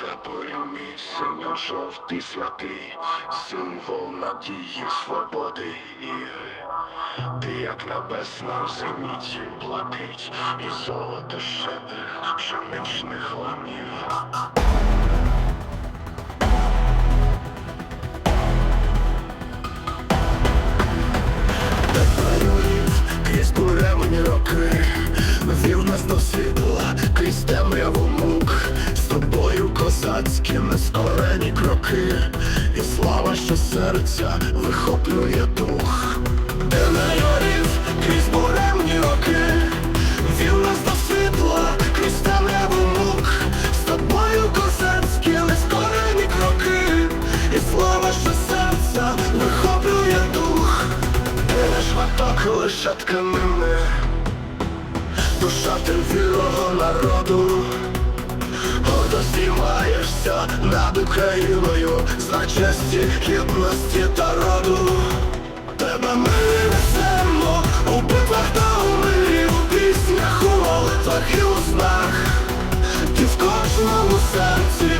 Тобою мій синьо жовтий святий, символ надії, свободи і. Ти як небесна зеніті платить, і золото щедрих пшеничних ламів. Тепер крізь буремні роки тобою нескорені кроки. І слава, що серця вихоплює дух. Де не горів крізь буремні роки? Вів нас до світла, крізь темряву мук. З тобою козацькі нескорені кроки. І слава, що серця вихоплює дух. Не шматок лише тканини? Душа ти вільного народу над Україною, за честі, гідності та роду. Тебе ми несемо у битвах та у мирі, у піснях, у молитвах і у знах, і в кожному серці.